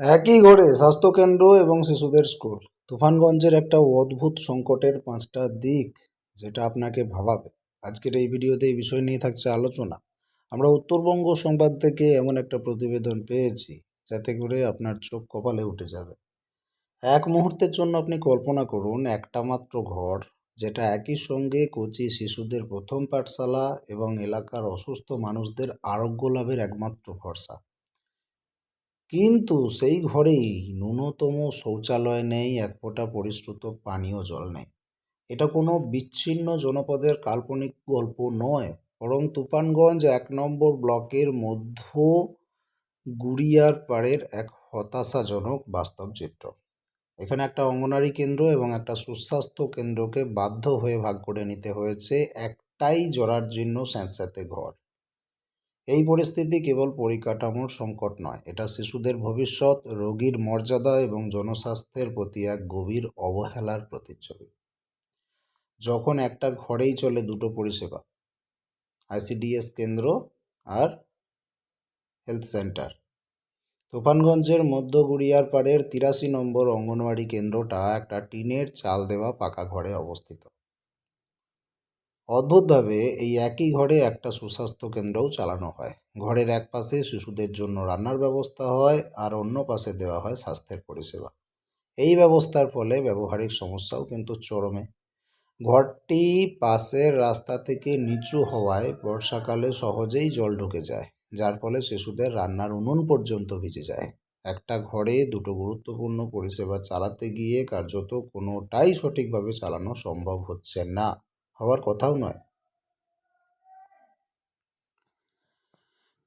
একই ঘরে স্বাস্থ্যকেন্দ্র এবং শিশুদের স্কুল। তুফানগঞ্জের একটা অদ্ভুত সংকটের পাঁচটা দিক যেটা আপনাকে ভাবাবে। আজকের এই ভিডিওতে এই বিষয় নিয়ে থাকছে আলোচনা। আমরা উত্তরবঙ্গ সংবাদ থেকে এমন একটা প্রতিবেদন পেয়েছি, যাতে করে আপনার চোখ কপালে উঠে যাবে। এক মুহূর্তের জন্য আপনি কল্পনা করুন, একটা মাত্র ঘর, যেটা একই সঙ্গে কোচি শিশুদের প্রথম পাঠশালা এবং এলাকার অসুস্থ মানুষদের আরোগ্য লাভের একমাত্র ভরসা। কিন্তু সেই ঘরেই ন্যূনতম শৌচালয় নেই, এক ফোঁটা পরিশ্রুত পানীয় জল নেই। এটা কোনো বিচ্ছিন্ন জনপদের কাল্পনিক গল্প নয়, বরং তুফানগঞ্জ এক নম্বর ব্লকের মধ্য গুড়িয়ার পাড়ের এক হতাশাজনক বাস্তব চিত্র। এখানে একটা অঙ্গনারী কেন্দ্র এবং একটা সুস্বাস্থ্য কেন্দ্রকে বাধ্য হয়ে ভাগ করে নিতে হয়েছে একটাই জরাজীর্ণ স্যাঁতস্যাঁতে ঘর। এই পরিস্থিতি কেবল পরিকাঠামোর সংকট নয়, এটা শিশুদের ভবিষ্যৎ, রোগীর মর্যাদা এবং জনস্বাস্থ্যের প্রতি এক গভীর অবহেলার প্রতিচ্ছবি। যখন একটা ঘরেই চলে দুটো পরিষেবা, আইসিডিএস কেন্দ্র আর হেলথ সেন্টার। তুফানগঞ্জের মধ্য গুড়িয়ার পাড়ের তিরাশি নম্বর অঙ্গনওয়াড়ি কেন্দ্রটা একটা টিনের চাল দেওয়া পাকা ঘরে অবস্থিত। অদ্ভুতভাবে এই একই ঘরে একটা সুস্বাস্থ্য কেন্দ্রও চালানো হয়। ঘরের এক পাশে শিশুদের জন্য রান্নার ব্যবস্থা হয় আর অন্য পাশে দেওয়া হয় স্বাস্থ্যের পরিষেবা। এই ব্যবস্থার ফলে ব্যবহারিক সমস্যাও কিন্তু চরমে। ঘরটি পাশের রাস্তা থেকে নিচু হওয়ায় বর্ষাকালে সহজেই জল ঢুকে যায়, যার ফলে শিশুদের রান্নার উনুন পর্যন্ত ভিজে যায়। একটা ঘরে দুটো গুরুত্বপূর্ণ পরিষেবা চালাতে গিয়ে কার্যত কোনোটাই সঠিকভাবে চালানো সম্ভব হচ্ছে না। হওয়ার কথাও নয়।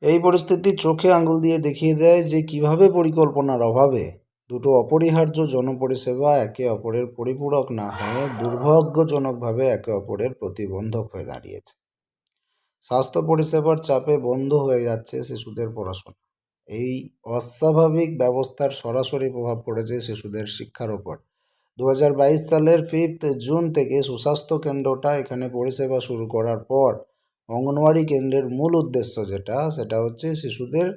এই পরিস্থিতি চোখে আঙুল দিয়ে দেখিয়ে দেয় যে কীভাবে পরিকল্পনার অভাবে দুটো অপরিহার্য জনপরিষেবা একে অপরের পরিপূরক না হয়ে দুর্ভাগ্যজনকভাবে একে অপরের প্রতিবন্ধক হয়ে দাঁড়িয়েছে। স্বাস্থ্য পরিষেবার চাপে বন্ধ হয়ে যাচ্ছে শিশুদের পড়াশোনা। এই অস্বাভাবিক ব্যবস্থার সরাসরি প্রভাব পড়েছে শিশুদের শিক্ষার ওপর। দু হাজার বাইশ সালের ফিফথ জুন থেকে সুস্বাস্থ্য কেন্দ্রটা এখানে পরিষেবা শুরু করার পর অঙ্গনওয়াড়ি কেন্দ্রের মূল উদ্দেশ্য যেটা, সেটা হচ্ছে শিশুদের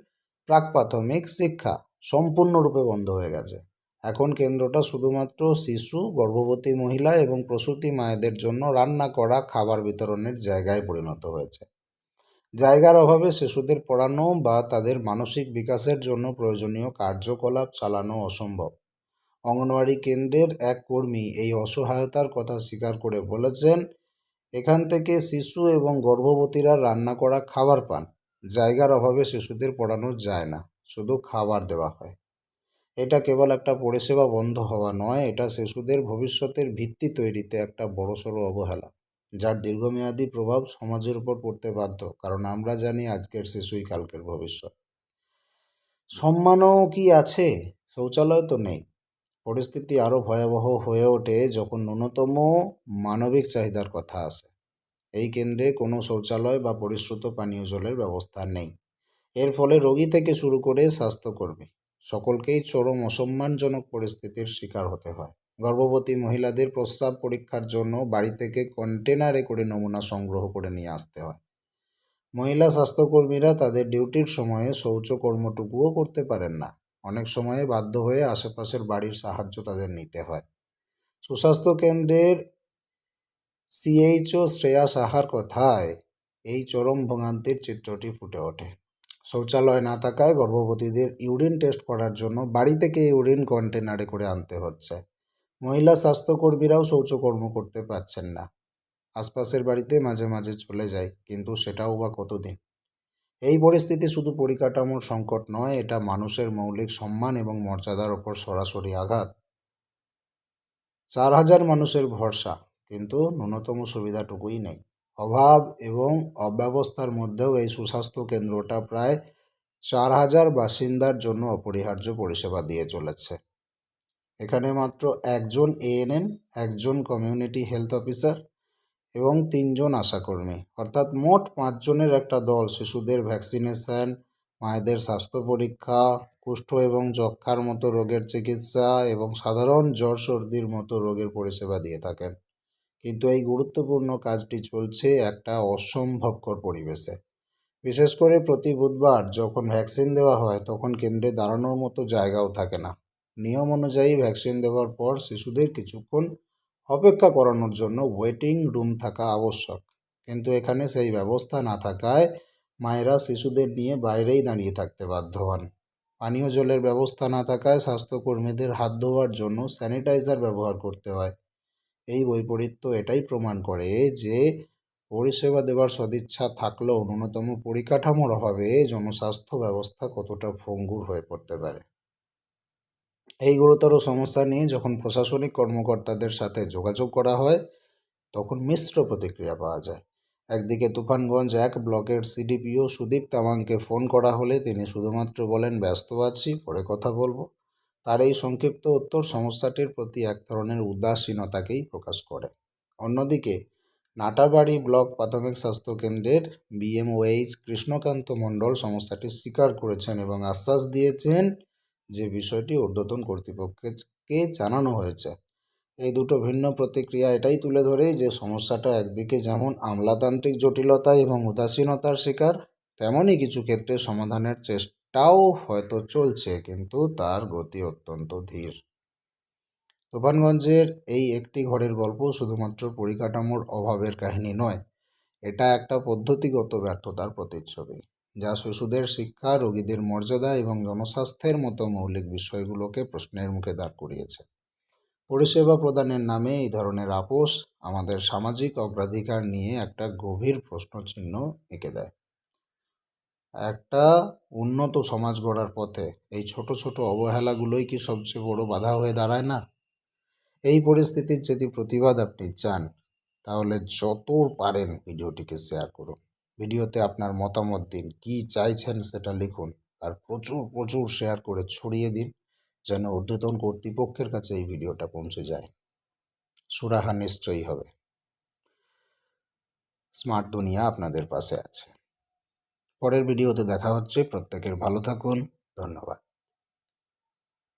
প্রাক প্রাথমিক শিক্ষা সম্পূর্ণরূপে বন্ধ হয়ে গেছে। এখন কেন্দ্রটা শুধুমাত্র শিশু, গর্ভবতী মহিলা এবং প্রসূতি মায়েদের জন্য রান্না করা, খাবার বিতরণের জায়গায় পরিণত হয়েছে। জায়গার অভাবে শিশুদের পড়ানো বা তাদের মানসিক বিকাশের জন্য প্রয়োজনীয় কার্যকলাপ চালানো অসম্ভব। অঙ্গনওয়াড়ি কেন্দ্রের এক কর্মী এই অসহায়তার কথা স্বীকার করে বলেছেন, এখান থেকে শিশু এবং গর্ভবতীরা রান্না করা খাবার পান। জায়গার অভাবে শিশুদের পড়ানো যায় না, শুধু খাবার দেওয়া হয়। এটা কেবল একটা পরিষেবা বন্ধ হওয়া নয়, এটা শিশুদের ভবিষ্যতের ভিত্তি তৈরিতে একটা বড়সড় অবহেলা, যার দীর্ঘমেয়াদী প্রভাব সমাজের উপর পড়তে বাধ্য, কারণ আমরা জানি আজকের শিশুই কালকের ভবিষ্যৎ। সম্মানও কি আছে? শৌচালয় তো নেই। পরিস্থিতি আরও ভয়াবহ হয়ে ওঠে যখন ন্যূনতম মানবিক চাহিদার কথা আসে। এই কেন্দ্রে কোনো শৌচালয় বা পরিশ্রুত পানীয় জলের ব্যবস্থা নেই। এর ফলে রোগী থেকে শুরু করে স্বাস্থ্যকর্মী সকলকেই চরম অসম্মানজনক পরিস্থিতির শিকার হতে হয়। গর্ভবতী মহিলাদের প্রস্রাব পরীক্ষার জন্য বাড়ি থেকে কন্টেনারে করে নমুনা সংগ্রহ করে নিয়ে আসতে হয়। মহিলা স্বাস্থ্যকর্মীরা তাদের ডিউটির সময়ে শৌচকর্মটুকুও করতে পারেন না। অনেক সময়ে বাধ্য হয়ে আশেপাশের বাড়ির সাহায্য তাদের নিতে হয়। সুস্বাস্থ্য কেন্দ্রের সিএইচও শ্রেয়া সাহার কথায় এই চরম ভোগান্তির চিত্রটি ফুটে ওঠে। শৌচালয় না থাকায় গর্ভবতীদের ইউরিন টেস্ট করার জন্য বাড়ি থেকে ইউরিন কন্টেনারে করে আনতে হচ্ছে। মহিলা স্বাস্থ্যকর্মীরাও শৌচকর্ম করতে পারছেন না। আশপাশের বাড়িতে মাঝে মাঝে চলে যায়, কিন্তু সেটাও বা কতদিন? এই পরিস্থিতি শুধু পরিকাঠামোর সংকট নয়, এটা মানুষের মৌলিক সম্মান এবং মর্যাদার ওপর সরাসরি আঘাত। চার হাজার মানুষের ভরসা, কিন্তু ন্যূনতম সুবিধাটুকুই নেই। অভাব এবং অব্যবস্থার মধ্যেও এই সুস্বাস্থ্য কেন্দ্রটা প্রায় চার হাজার বাসিন্দার জন্য অপরিহার্য পরিষেবা দিয়ে চলেছে। এখানে মাত্র একজন এএনএম, একজন কমিউনিটি হেলথ অফিসার এবং তিনজন আশাকর্মী। অর্থাৎ মোট পাঁচজনের একটা দল, শিশুদের ভ্যাকসিনেশন, মায়েদের স্বাস্থ্য পরীক্ষা, কুষ্ঠ এবং যক্ষার মতো রোগের চিকিৎসা এবং সাধারণ জ্বর সর্দির মতো রোগের পরিষেবা দিয়ে থাকেন। কিন্তু এই গুরুত্বপূর্ণ কাজটি চলছে একটা অসম্ভবকর পরিবেশে। বিশেষ করে প্রতি বুধবার যখন ভ্যাকসিন দেওয়া হয়, তখন কেন্দ্রে দাঁড়ানোর মতো জায়গাও থাকে না। নিয়ম অনুযায়ী ভ্যাকসিন দেওয়ার পর শিশুদের কিছুক্ষণ অপেক্ষা করানোর জন্য ওয়েটিং রুম থাকা আবশ্যক। কিন্তু এখানে সেই ব্যবস্থা না থাকায় মায়েরা শিশুদের নিয়ে বাইরেই দাঁড়িয়ে থাকতে বাধ্য হন। পানীয় জলের ব্যবস্থা না থাকায় স্বাস্থ্যকর্মীদের হাত ধোয়ার জন্য স্যানিটাইজার ব্যবহার করতে হয়। এই বৈপরীত্য এটাই প্রমাণ করে যে পরিষেবা দেওয়ার সদিচ্ছা থাকলেও ন্যূনতম পরিকাঠামোর অভাবে জনস্বাস্থ্য ব্যবস্থা কতটা ভঙ্গুর হয়ে পড়তে পারে। এই গুরুতর সমস্যা নিয়ে যখন প্রশাসনিক কর্মকর্তাদের সাথে যোগাযোগ করা হয়, তখন মিশ্র প্রতিক্রিয়া পাওয়া যায়। একদিকে তুফানগঞ্জ এক ব্লকের সিডিপিও সুদীপ তামাংকে ফোন করা হলে তিনি শুধুমাত্র বলেন, ব্যস্ত আছি, পরে কথা বলব। তার এই সংক্ষিপ্ত উত্তর সমস্যাটির প্রতি এক ধরনের উদাসীনতাকেই প্রকাশ করে। অন্যদিকে, নাটাবাড়ি ব্লক প্রাথমিক স্বাস্থ্য কেন্দ্রের বিএমওএইচ কৃষ্ণকান্ত মণ্ডল সমস্যাটি স্বীকার করেছেন এবং আশ্বাস দিয়েছেন যে বিষয়টি ঊর্ধ্বতন কর্তৃপক্ষকে জানানো হয়েছে। এই দুটো ভিন্ন প্রতিক্রিয়া এটাই তুলে ধরে যে সমস্যাটা একদিকে যেমন আমলাতান্ত্রিক জটিলতা এবং উদাসীনতার শিকার, তেমনই কিছু ক্ষেত্রে সমাধানের চেষ্টাও হয়তো চলছে, কিন্তু তার গতি অত্যন্ত ধীর। তুফানগঞ্জের এই একটি ঘরের গল্প শুধুমাত্র পরিকাঠামোর অভাবের কাহিনী নয়, এটা একটা পদ্ধতিগত ব্যর্থতার প্রতিচ্ছবি। যা শিশুদের শিক্ষা, রোগীদের মর্যাদা এবং জনস্বাস্থ্যের মতো মৌলিক বিষয়গুলোকে প্রশ্নের মুখে দাঁড় করিয়েছে। পরিষেবা প্রদানের নামে এই ধরনের আপোষ আমাদের সামাজিক অগ্রাধিকার নিয়ে একটা গভীর প্রশ্নচিহ্ন এঁকে দেয়। একটা উন্নত সমাজ গড়ার পথে এই ছোট ছোট অবহেলাগুলোই কি সবচেয়ে বড় বাধা হয়ে দাঁড়ায় না? এই পরিস্থিতির যদি প্রতিবাদ আপনি চান, তাহলে যত পারেন ভিডিওটিকে শেয়ার করুন। ভিডিওতে আপনার মতামত দিন। কি চাইছেন সেটা লিখুন আর প্রচুর প্রচুর শেয়ার করে ছড়িয়ে দিন যেন ঊর্ধ্বতন কর্তৃপক্ষের কাছে এই ভিডিওটা পৌঁছে যায়। সুরাহা নিশ্চয়ই হবে। স্মার্ট দুনিয়া আপনাদের পাশে আছে। পরের ভিডিওতে দেখা হচ্ছে। প্রত্যেকের ভালো থাকুন। ধন্যবাদ।